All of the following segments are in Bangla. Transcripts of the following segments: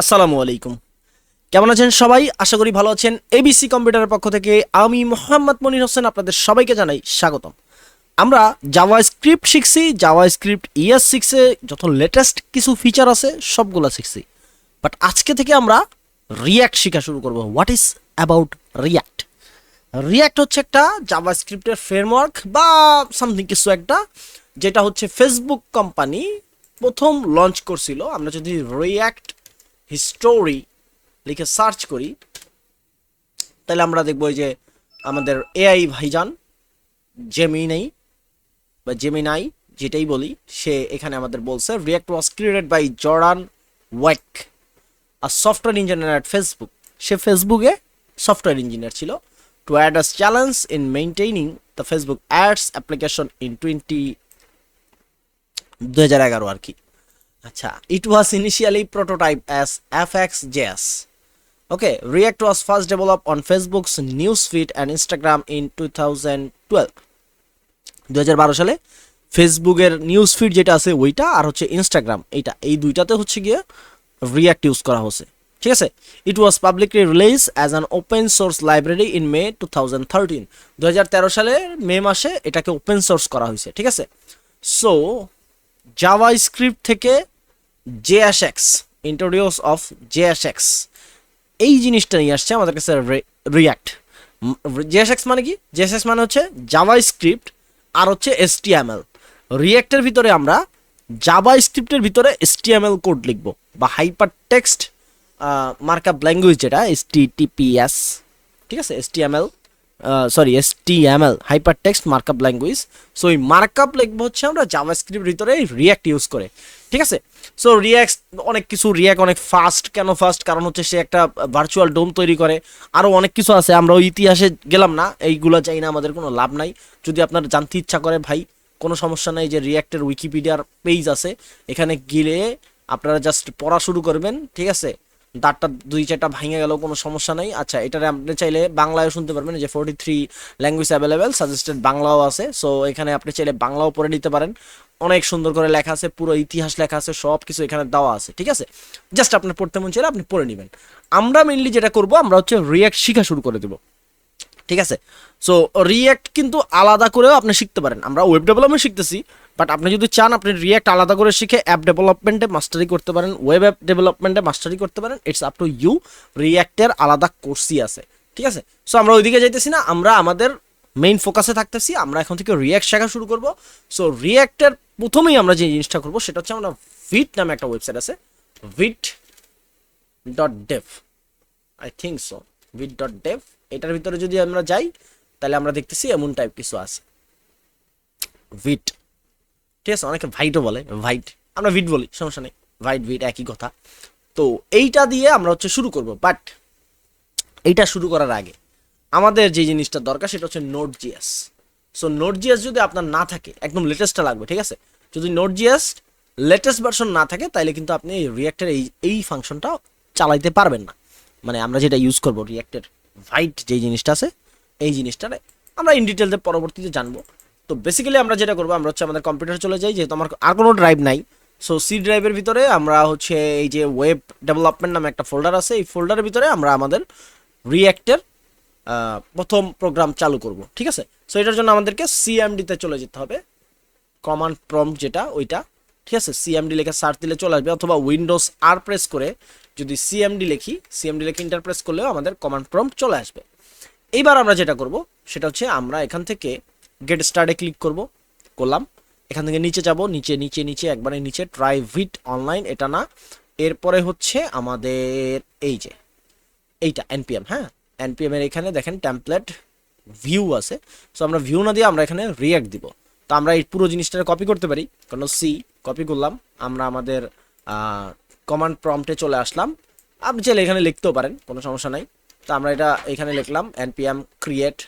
আসসালামু আলাইকুম। কেমন আছেন সবাই? আশা করি ভালো আছেন। এবিসি কম্পিউটারের পক্ষ থেকে আমি মোহাম্মদ মনির হোসেন আপনাদের সবাইকে জানাই স্বাগতম। আমরা জাভা স্ক্রিপ্ট শিখছি জাভা স্ক্রিপ্ট ইএস সিক্সে যত লেটেস্ট কিছু ফিচার আছে সবগুলো শিখছি। বাট আজকে থেকে আমরা রিয়্যাক্ট শেখা শুরু করব। What is about React React হচ্ছে একটা জাভা স্ক্রিপ্টের ফ্রেমওয়ার্ক বা সামথিং কিছু একটা, যেটা হচ্ছে ফেসবুক কোম্পানি প্রথম লঞ্চ করছিল। আমরা যদি রিয়্যাক্ট হিস্টোরি লিখে সার্চ করি, তাহলে আমরা দেখব যে আমাদের এআই ভাইজান জেমিনাই বা জেমিনাই যেটাই বলি, সে এখানে আমাদের বলছে React was created by Jordan Walke R software engineer at Facebook সে ফেসবুকে সফটওয়্যার ইঞ্জিনিয়ার ছিল to address challenge in maintaining the Facebook ads application in twenty দু হাজার এগারো আর কি। আচ্ছা it was initially prototype as F X JS okay React was first develop on Facebook's news feed and Instagram in two thousand twelve দু হাজার বারো সালে ফেসবুকের নিউজ ফিড যেটা আছে ওইটা আর হচ্ছে ইনস্টাগ্রাম এইটা, এই দুইটাতে হচ্ছে গিয়ে রিয়াক্ট ইউজ করা হচ্ছে ঠিক আছে? It was publicly release as an open source library in May two thousand thirteen দু হাজার তেরো সালের মে মাসে এটাকে ওপেন সোর্স করা হয়েছে, ঠিক আছে? সো জাভা স্ক্রিপ্ট থেকে জেএসএক্স ইন্ট্রোডিউস অফ জেএসএক্স এই জিনিসটা নিয়ে আসছে আমাদের কাছে রিয়াক্ট জেএসএক্স মানে কি? জেএসএক্স মানে হচ্ছে জাভা স্ক্রিপ্ট আর হচ্ছে এসটিএমএল রিয়াক্টের ভিতরে আমরা জাভা স্ক্রিপ্টের ভিতরে এসটিএমএল কোড লিখব বা হাইপার টেক্সট মার্কআপ ল্যাঙ্গুয়েজ যেটা এসটিটিপিএস ঠিক আছে? HTML sorry HTML hypertext markup language so এই মার্কআপ লিখব হচ্ছে আমরা জাভা স্ক্রিপ্ট ভিতরে রিয়াক্ট ইউজ করে। ঠিক আছে? সো রিয়াক্ট অনেক কিছু রিয়াক্ট অনেক ফাস্ট কেন ফাস্ট কারণ হচ্ছে সে একটা ভার্চুয়াল ডোম তৈরি করে। আরও অনেক কিছু আছে। আমরা ওই ইতিহাসে গেলাম না। এইগুলো চাই না, আমাদের কোনো লাভ নাই। যদি আপনার জানতে ইচ্ছা করে ভাই, কোনো সমস্যা নাই যে রিয়াক্টের উইকিপিডিয়ার পেজ আছে। এখানে গেলে আপনারা জাস্ট পড়া শুরু করবেন। ঠিক আছে? দাঁতটা দুই চারটা ভাঙে গেলেও কোনো সমস্যা নাই। আচ্ছা এটারে আপনি চাইলে বাংলায়ও শুনতে পারবেন যে forty three language available suggested বাংলাও আছে। সো এখানে আপনি চাইলে বাংলাও পড়ে নিতে পারেন। অনেক সুন্দর করে লেখা আছে, পুরো ইতিহাস লেখা আছে সব কিছু এখানে দেওয়া আছে, ঠিক আছে? জাস্ট আপনার পড়তে মন চাইলে আপনি পড়ে নেবেন। আমরা মেনলি যেটা করব, আমরা হচ্ছে রিয়াক্ট শিখা শুরু করে দেবো। ঠিক আছে? সো রিয়াক্ট কিন্তু আলাদা করেও আপনি শিখতে পারেন। আমরা ওয়েব ডেভেলপমেন্ট শিখতেছি বাট আপনি যদি চান, আপনি রিয়াক্ট আলাদা করে শিখে অ্যাপ ডেভেলপমেন্টে মাস্টারি করতে পারেন ওয়েব অ্যাপ ডেভেলপমেন্টে মাস্টারি করতে পারেন ইটস আপ টু ইউ রিয়াক্টের আলাদা কোর্সই আছে, ঠিক আছে? সো আমরা ওইদিকে যাইতেছি না, আমরা আমাদের মেইন ফোকাসে থাকতেছি, আমরা এখন থেকে রিয়াক্ট শেখা শুরু করব। সো রিয়াক্টের প্রথমেই আমরা যে জিনিসটা করব, সেটা হচ্ছে আমরা ভিট নামে একটা ওয়েবসাইট আছে Vite dot dev I think so Vite dot dev এটার ভিতরে যদি আমরা যাই, তাহলে আমরা দেখতেছি এমন টাইপ কিছু আছে। ভিট ঠিক আছে? অনেকে ভাইটও বলে, ভাইট। আমরা ভিট বলি, সমস্যা নেই। ভাইট ভিট একই কথা। তো এইটা দিয়ে আমরা হচ্ছে শুরু করব। বাট এইটা শুরু করার আগে আমাদের যে জিনিসটা দরকার, সেটা হচ্ছে Node JS so Node JS যদি আপনার না থাকে, একদম লেটেস্টটা লাগবে, ঠিক আছে? যদি নোট জিএস লেটেস্ট ভার্সন না থাকে, তাহলে কিন্তু আপনি রিয়াক্টের এই এই ফাংশনটা চালাইতে পারবেন না। মানে আমরা যেটা ইউজ করব রিয়াক্টের ভাইট যে জিনিসটা আছে, এই জিনিসটারে আমরা ইন ডিটেলতে পরবর্তীতে জানব। তো বেসিক্যালি আমরা যেটা করব, আমরা হচ্ছে আমাদের কম্পিউটার চলে যাই, যেহেতু আমার আর কোনো ড্রাইভ নাই। সো সি ড্রাইভের ভিতরে আমরা হচ্ছে এই যে ওয়েব ডেভেলপমেন্ট নামে একটা ফোল্ডার আছে, এই ফোল্ডারের ভিতরে আমরা আমাদের রিয়াক্টের প্রথম প্রোগ্রাম চালু করব, ঠিক আছে? সো এটার জন্য আমাদেরকে সিএমডিতে চলে যেতে হবে। কমান্ড প্রম্পট যেটা, ওইটা, ঠিক আছে? সিএমডি লেখা সার্চ দিলে চলে আসবে, অথবা উইন্ডোজ আর প্রেস করে যদি সিএমডি লিখি সিএমডি লিখে ইন্টার প্রেস করলেও আমাদের কমান্ড প্রম্পট চলে আসবে। এইবার আমরা যেটা করব, সেটা হচ্ছে আমরা এখান থেকে গেট স্টার্টে ক্লিক করব, করলাম। এখান থেকে নিচে যাব, নিচে নিচে নিচে, একবারে নিচে ট্রাই ভিট অনলাইন এটা না। এরপরে হচ্ছে আমাদের এই যে, এইটা এনপিএম হ্যাঁ? এনপিএম এর এখানে দেখেন টেমপ্লেট ভিউ আছে। সো আমরা ভিউ না দিয়ে আমরা এখানে রিয়াক্ট দিব। তো আমরা এই পুরো জিনিসটা কপি করতে পারি। কারণ সি কপি করলাম। আমরা আমাদের কমান্ড প্রম্পটে চলে আসলাম। আপনি চাইলে এখানে লিখতেও পারেন, কোনো সমস্যা নাই। তো আমরা এটা এখানে লিখলাম NPM create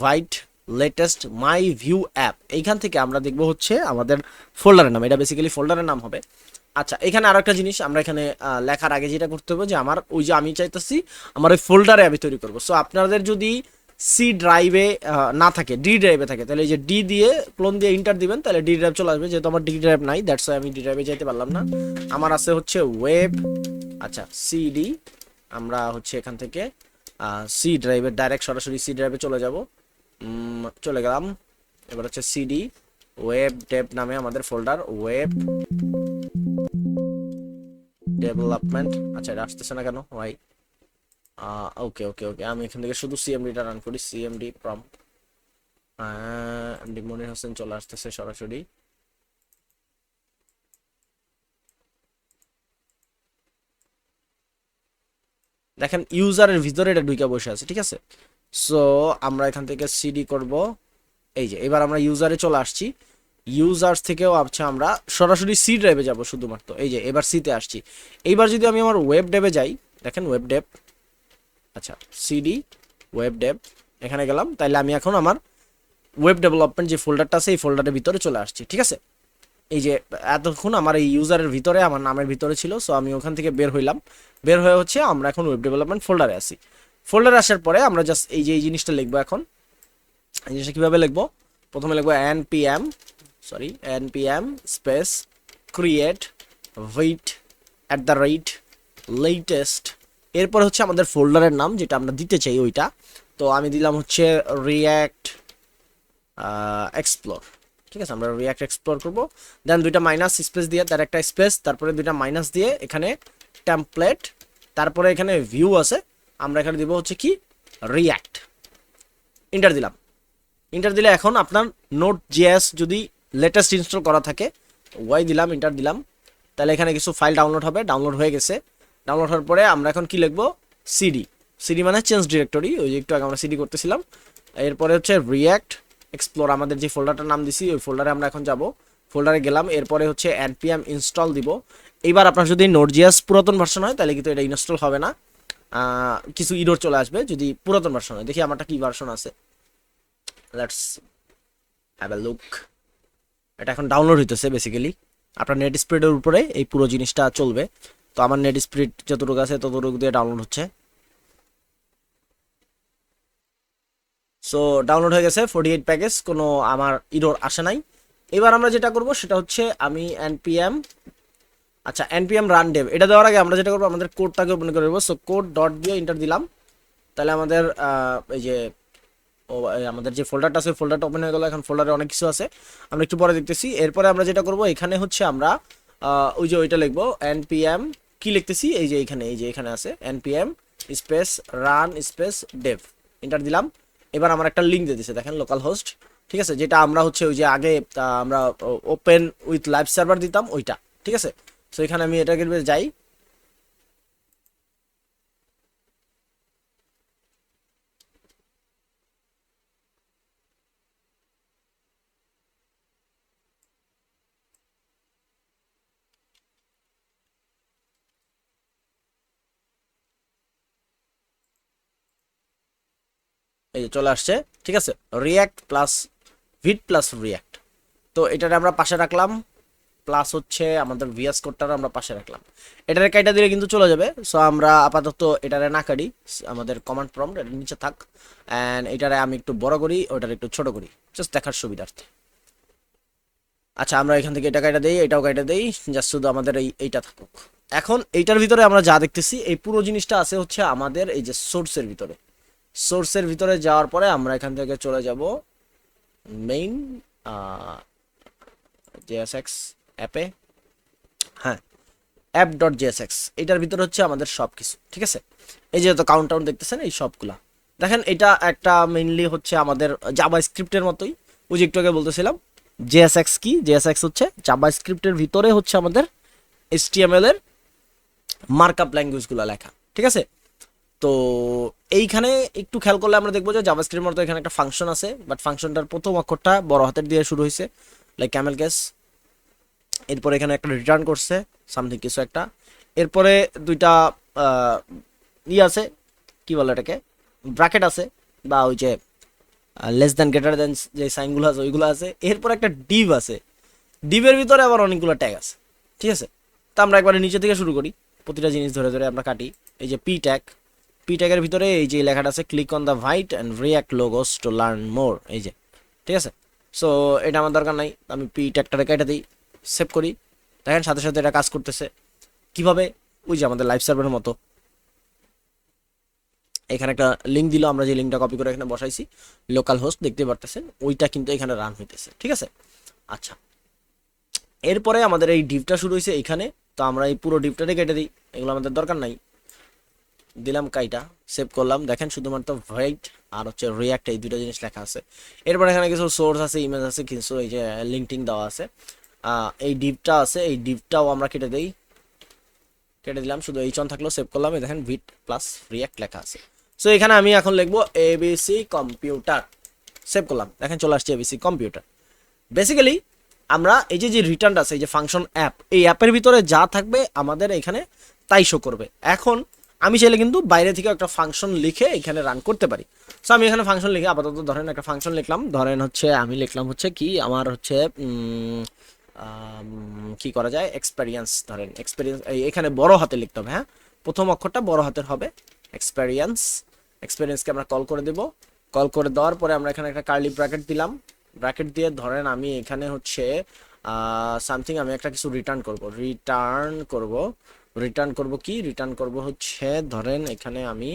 Vite latest my Vue app এইখান থেকে আমরা দেখব হচ্ছে আমাদের ফোল্ডারের নাম, এটা বেসিক্যালি ফোল্ডারের নাম হবে। আচ্ছা এখানে আরও একটা জিনিস, আমরা এখানে লেখার আগে যেটা করতে হবে যে আমার, ওই যে আমি চাইতেছি, আমার ওই ফোল্ডারে আমি তৈরি করব। সো আপনাদের যদি সি ড্রাইভে না থাকে ডি ড্রাইভে থাকে। তাহলে এই যে ডি দিয়ে ক্লোন দিয়ে ইন্টার দিবেন, তাহলে ডি ড্রাইভ চলে আসবে। যেহেতু আমার ডি ড্রাইভ নাই দ্যাটস ওয়াই আমি ডি ড্রাইভে যাইতে পারলাম না। আমার আছে হচ্ছে ওয়েব আচ্ছা সিডি আমরা হচ্ছে এখান থেকে সি ড্রাইভের ডাইরেক্ট সরাসরি সি ড্রাইভে চলে যাব। চলে গেলাম। এবার হচ্ছে সিডি ওয়েব ডেভ নামে আমাদের ফোল্ডার ওয়েব ডেভেলপমেন্ট আচ্ছা এটা আসতেছে না কেন? ওয়াই ওকে ওকে ওকে আমি এখান থেকে শুধু সিএমডিটা রান করি CMD prompt MD Monir Hossain চলে আসতেছে সরাসরি। দেখেন ইউজারের ভিতরে এটা ঢুকে বসে আছে, ঠিক আছে? সো আমরা এখান থেকে সিডি করব। এই যে, এবার আমরা ইউজারে চলে আসছি। ইউজার্স থেকেও আচ্ছা আমরা সরাসরি সি ড্রাইভে যাব শুধুমাত্র। এই যে, এবার সিতে আসছি। এইবার যদি আমি আমার ওয়েব ডেভে যাই, দেখেন ওয়েব ডেভ আচ্ছা সিডি ওয়েব ডেভ এখানে গেলাম। তাইলে আমি এখন আমার ওয়েব ডেভেলপমেন্ট যে ফোল্ডারটা আছে, এই ফোল্ডারের ভিতরে চলে আসছি, ঠিক আছে? এই যে এতক্ষণ আমার এই ইউজারের ভিতরে, আমার নামের ভিতরে ছিল সো আমি ওখান থেকে বের হইলাম। বের হয়ে হচ্ছে আমরা এখন ওয়েব ডেভেলপমেন্ট ফোল্ডারে আসি ফোল্ডারে আসার পরে আমরা জাস্ট এই যে, এই জিনিসটা লিখব এখন। এই জিনিসটা কীভাবে লিখব? প্রথমে লিখব N P M sorry N P M space create vite at the rate latest এরপর হচ্ছে আমাদের ফোল্ডারের নাম, যেটা আমরা দিতে চাই ওইটা। তো আমি দিলাম হচ্ছে রিয়্যাক্ট এক্সপ্লোর ঠিক আছে, আমরা রিয়াক্ট এক্সপ্লোর করব। দেন দুইটা মাইনাস স্পেস দিয়ে, তার একটা স্পেস তারপরে দুইটা মাইনাস দিয়ে এখানে টেমপ্লেট তারপরে এখানে ভিউ আছে। আমরা এখানে দিব হচ্ছে কি? রিয়াক্ট ইন্টার দিলাম। ইন্টার দিলে এখন আপনার নোট জিএস যদি লেটেস্ট ইনস্টল করা থাকে ওয়াই দিলাম ইন্টার দিলাম। তাহলে এখানে কিছু ফাইল ডাউনলোড হবে ডাউনলোড হয়ে গেছে। ডাউনলোড হওয়ার পরে আমরা এখন কি লিখব? সিডি সিডি মানে চেঞ্জ ডিরেক্টরি ওই একটু আগে আমরা সিডি করতেছিলাম। এরপরে হচ্ছে রিয়াক্ট এক্সপ্লোর আমাদের যে ফোল্ডারটার নাম দিছি, ওই ফোল্ডারে আমরা এখন যাব। ফোল্ডারে গেলাম, এরপরে হচ্ছে npm ইনস্টল দিব। এইবার আপনার যদি নোটজিয়াস পুরাতন ভার্সন হয়, তাহলে কিন্তু এটা ইনস্টল হবে না। কিছু ইরোর চলে আসবে যদি পুরাতন ভার্সন হয়। দেখি আমারটা কি ভার্সন আছে। লেটস হ্যাভ এ লুক এটা এখন ডাউনলোড হইতেছে বেসিক্যালি আপনার নেট স্পিডের উপরে এই পুরো জিনিসটা চলবে। তো আমার নেট স্পিড যতটুকু আছে ততটুকু দিয়ে ডাউনলোড হচ্ছে। সো ডাউনলোড হয়ে গেছে ফোর্টি এইট প্যাকেজ কোনো আমার ইরোর আসে নাই। এবার আমরা যেটা করব সেটা হচ্ছে আমি npm আচ্ছা npm রান ডেভ এটা দেওয়ার আগে আমরা যেটা করব, আমাদের কোডটাকে ওপেন করে দেবো সো কোড ডট দিয়ে ইন্টার দিলাম। তাহলে আমাদের এই যে, ও আমাদের যে ফোল্ডারটা আছে ফোল্ডারটা ওপেন হয়ে গেল। এখন ফোল্ডারে অনেক কিছু আছে। আমরা একটু পরে দেখতেছি। এরপরে আমরা যেটা করব, এখানে হচ্ছে আমরা ওই যে ওইটা লিখব npm কি লিখতেছি? এই যে এখানে এই যে এখানে আছে npm space run space dev enter দিলাম। এবার আমার একটা লিঙ্ক দিয়ে দিছে, দেখেন লোকাল হোস্ট ঠিক আছে? যেটা আমরা হচ্ছে ওই যে আগে আমরা ওপেন উইথ লাইভ সার্ভার দিতাম, ওইটা। ঠিক আছে? সো এখানে আমি এটাকে যাই। এই যে চলে আসছে, ঠিক আছে? React plus Vite plus React তো এটারে আমরা পাশে রাখলাম প্লাস হচ্ছে আমাদের ভিএস কোডটার আমরা পাশে রাখলাম। এটারে কাইটা দিলে কিন্তু চলে যাবে। সো আমরা আপাতত এটারে না কাটি, আমাদের কমান্ড প্রম্পট এটার নিচে থাক অ্যান্ড এটারে আমি একটু বড় করি, ওটারে একটু ছোট করি জাস্ট দেখার সুবিধার্থে। আচ্ছা আমরা এখান থেকে এটা কাইটা দেই, এটাও কাইটা দেই জাস্ট শুধু আমাদের এই, এইটা থাকুক। এখন এইটার ভিতরে আমরা যা দেখতেছি, এই পুরো জিনিসটা আছে হচ্ছে আমাদের এই যে সোর্সের ভিতরে। সোর্সের ভিতরে যাওয়ার পরে আমরা এখান থেকে চলে যাব মেইন জেএসএক্স অ্যাপে হ্যাঁ অ্যাপ ডট জেএসএক্স এটার ভিতরে হচ্ছে আমাদের সব কিছু ঠিক আছে? এই যে কাউন্ট টাউন দেখতেছেন, এই সবগুলা। দেখেন, এটা একটা মেইনলি হচ্ছে আমাদের জাবা স্ক্রিপ্টের মতোই। ওই যে একটু আগে বলতেছিলাম জেএসএক্স কি? জেএসএক্স হচ্ছে জাবা স্ক্রিপ্টের ভিতরে হচ্ছে আমাদের এইচটিএমএল এর মার্কআপ ল্যাঙ্গুয়েজগুলো লেখা, ঠিক আছে? তো এইখানে একটু খেয়াল করলে আমরা দেখব যে জাভাস্ক্রিপ্টের মতো এখানে একটা ফাংশন আছে বাট ফাংশনটার প্রথম অক্ষরটা বড় হাতের দিয়ে শুরু হয়েছে লাইক ক্যামেল কেস এরপরে এখানে একটা রিটার্ন করছে সামথিং কিছু একটা। এরপরে দুইটা ই আছে, কি বলে এটাকে? ব্র্যাকেট আছে, বা ওই যে লেস দ্যান গ্রেটার দ্যান যে সাইনগুলো আছে, ওইগুলো আছে। এরপর একটা ডিভ আছে। ডিভের ভিতরে আবার অনেকগুলো ট্যাগ আছে, ঠিক আছে? তা আমরা একবারে নিচে থেকে শুরু করি। প্রতিটা জিনিস ধরে ধরে আমরা কাটি। এই যে পি ট্যাগ পি ট্যাগের ভিতরে এই যে লেখাটা আছে click on the Vite and React logos to learn more এই যে, ঠিক আছে? সো এটা আমার দরকার নাই, আমি পি ট্যাগটা রেখে এটা দিই সেভ করি। দেখেন, সাথে সাথে এটা কাজ করতেছে। কীভাবে? ওই যে আমাদের লাইফ সার্ভারের মতো। এখানে একটা লিঙ্ক দিল, আমরা যে লিঙ্কটা কপি করে এখানে বসাইছি লোকাল হোস্ট দেখতে পারতেছেন? ওইটা কিন্তু এখানে রান হইতেছে, ঠিক আছে? আচ্ছা। এরপরে আমাদের এই ডিপটা শুরু হয়েছে এখানে, তো আমরা এই পুরো ডিপটাতে কেটে দিই, এগুলো আমাদের দরকার নাই। দিলাম কাইটা সেভ করলাম। দেখেন শুধুমাত্র হোয়াইট আর হচ্ছে রিয়াক্ট এই দুটো জিনিস লেখা আছে। এরপর এখানে কিছু সোর্স আছে ইমেজ আছে, কিছু এই যে লিঙ্কটিং দেওয়া আছে। এই ডিপটা আছে, এই ডিপটাও আমরা কেটে দেই। কেটে দিলাম, শুধু এইচ অন থাকল সেভ করলাম। দেখেন ভিট প্লাস রিয়াক্ট লেখা আছে। সো এখানে আমি এখন লিখব এবিসি কম্পিউটার সেভ করলাম। দেখেন চলে আসছে এবিসি কম্পিউটার বেসিক্যালি আমরা এই যে যে রিটার্ন আছে, এই যে ফাংশন অ্যাপ এই অ্যাপের ভিতরে যা থাকবে আমাদের এখানে তাই শো করবে। এখন আমি চাইলে কিন্তু বাইরে থেকে একটা ফাংশন লিখে এখানে রান করতে পারি। সো আমি এখানে ফাংশন লিখে আপাতত ধরেন একটা ফাংশন লিখলাম। ধরেন হচ্ছে, আমি লিখলাম হচ্ছে কি, আমার হচ্ছে কি করা যায়? এক্সপেরিয়েন্স ধরেন এক্সপেরিয়েন্স এখানে বড় হাতে লিখতে হবে হ্যাঁ? প্রথম অক্ষরটা বড় হাতের হবে এক্সপেরিয়েন্স এক্সপেরিয়েন্সকে আমরা কল করে দেব। কল করে দেওয়ার পরে আমরা এখানে একটা কার্লি ব্র্যাকেট দিলাম। ব্র্যাকেট দিয়ে ধরেন আমি এখানে হচ্ছে সামথিং আমি একটা কিছু রিটার্ন করব রিটার্ন করব। রিটার্ন করব কি? রিটার্ন করব হচ্ছে, ধরেন এখানে আমি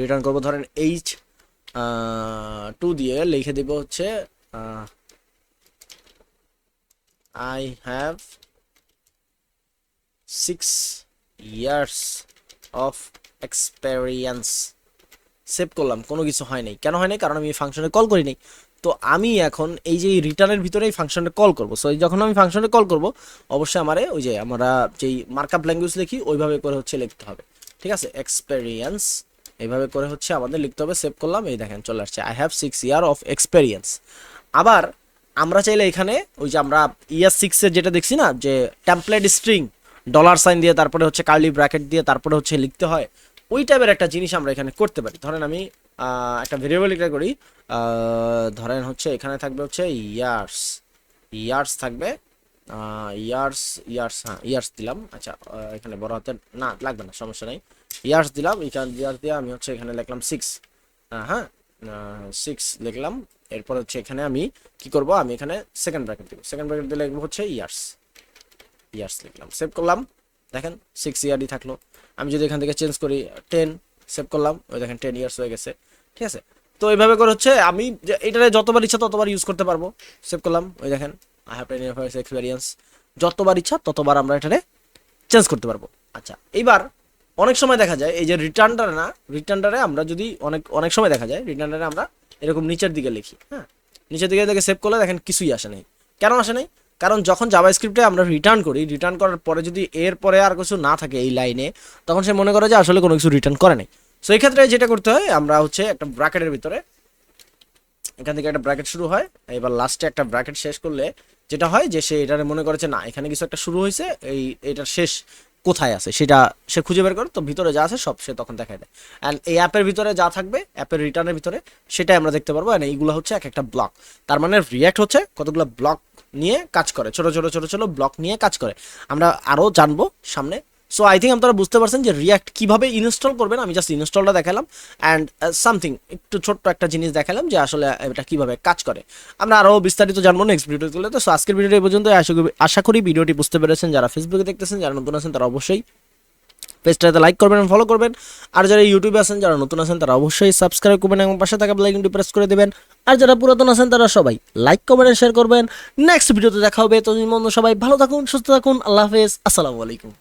রিটার্ন করব, ধরেন এইচ টু দিয়ে লিখে দেব হচ্ছে I have six years of experience save করলাম, কোনো কিছু হয় নাই। কেন হয় নাই? কারণ আমি ফাংশনে কল করি নাই। তো আমি এখন এই যে রিটার্নের ভিতরে এই ফাংশনটা কল করব। সো যখন আমি ফাংশনে কল করব, অবশ্যই আমারে ওই যে আমরা যেই মার্কআপ ল্যাঙ্গুয়েজ লিখি, ওইভাবে করে হচ্ছে লিখতে হবে। ঠিক আছে? এক্সপেরিয়েন্স এইভাবে করে হচ্ছে আমাদের লিখতে হবে। সেভ করলাম। এই দেখেন, চলে আসছে। I have six year of experience আবার আমরা চাইলে এখানে ওই যে আমরা ইয়ার সিক্সের যেটা দেখছি না, যে টেমপ্লেট স্ট্রিং ডলার সাইন দিয়ে তারপরে হচ্ছে কার্লি ব্র্যাকেট দিয়ে তারপরে হচ্ছে লিখতে হয়, ওই টাইপের একটা জিনিস আমরা এখানে করতে পারি। ধরেন আমি একটা ভেরিয়েবল এটা করি। ধরেন হচ্ছে এখানে থাকবে হচ্ছে ইয়ার্স। ইয়ার্স থাকবে। ইয়ার্স ইয়ার্স হ্যাঁ ইয়ার্স দিলাম। আচ্ছা এখানে বড় হাতের, না, লাগবে না, সমস্যা নেই। ইয়ার্স দিলাম এখানে ইয়ার্স দিয়ে আমি হচ্ছে এখানে লিখলাম সিক্স হ্যাঁ সিক্স লিখলাম। এরপর হচ্ছে এখানে আমি কি করব? আমি এখানে সেকেন্ড ব্র্যাকেট দিব। সেকেন্ড ব্র্যাকেট দিয়ে লিখব হচ্ছে ইয়ার্স। ইয়ার্স লিখলাম। সেভ করলাম। দেখেন সিক্স ইয়ারই থাকল। আমি যদি এখান থেকে চেঞ্জ করি টেন সেভ করলাম। ওই দেখেন টেন ইয়ার্স হয়ে গেছে। ঠিক আছে? তো এইভাবে করে হচ্ছে আমি যে এটারে যতবার ইচ্ছা ততবার ইউজ করতে পারব। সেভ করলাম, ওই দেখেন I have ten years experience যতবার ইচ্ছা ততবার আমরা এটারে চেঞ্জ করতে পারব। আচ্ছা এইবার অনেক সময় দেখা যায়, এই যে রিটার্নটারে না রিটার্নটারে আমরা যদি অনেক অনেক সময় দেখা যায় রিটার্নটারে আমরা এরকম নিচের দিকে লিখি হ্যাঁ? নিচের দিকে দেখে সেভ করলে দেখেন কিছুই আসে নাই। কেন আসে নাই? কারণ যখন জাভা স্ক্রিপ্টে আমরা রিটার্ন করি রিটার্ন করার পরে যদি এর পরে আর কিছু না থাকে এই লাইনে, তখন সে মনে করে যে আসলে কোনো কিছু রিটার্ন করে নাই। সো এই ক্ষেত্রে যেটা করতে হয়, আমরা হচ্ছে একটা ব্র্যাকেটের ভিতরে, এখান থেকে একটা ব্র্যাকেট শুরু হয়। এবার লাস্টে একটা ব্র্যাকেট শেষ করলে যেটা হয় যে সে এটারে মনে করেছে না, এখানে কিছু একটা শুরু হয়েছে, এই এটার শেষ কোথায় আছে? সেটা সে খুঁজে বের করে, তো ভিতরে যা আছে সব সে তখন দেখায় দেয়। অ্যান্ড এই অ্যাপের ভিতরে যা থাকবে, অ্যাপের রিটার্নের ভিতরে, সেটাই আমরা দেখতে পারব। অ্যান্ড এইগুলো হচ্ছে এক একটা ব্লক। তার মানে রিয়াক্ট হচ্ছে কতগুলো ব্লক নিয়ে কাজ করে, ছোট ছোট ছোট ছোট ব্লক নিয়ে কাজ করে। আমরা আরও জানব সামনে সো আই থিঙ্ক আপনারা বুঝতে পারছেন যে রিয়াক্ট কীভাবে ইনস্টল করবেন, আমি জাস্ট ইনস্টলটা দেখালাম। অ্যান্ড সামথিং একটু ছোট্ট একটা জিনিস দেখালাম যে আসলে এটা কীভাবে কাজ করে। আমরা আরও বিস্তারিত জানব নেক্সট ভিডিওগুলো তো সো আজকের ভিডিওটি পর্যন্ত আশা করি ভিডিওটি বুঝতে পেরেছেন। যারা ফেসবুকে দেখতেছেন, যারা নতুন আছেন, তারা অবশ্যই পেজটাতে লাইক করবেন ফলো করবেন। আর যারা ইউটিউবে আছেন, যারা নতুন আছেন, তারা অবশ্যই সাবস্ক্রাইব করবেন এবং পাশে থাকা বেলাইকনটি প্রেস করে দেবেন। আর যারা পুরাতন আছেন, তারা সবাই লাইক কমেন্ট শেয়ার করবেন। নেক্সট ভিডিওতে দেখা হবে। তো সবাই ভালো থাকুন, সুস্থ থাকুন। আল্লাহ হাফেজ। আসসালামু আলাইকুম।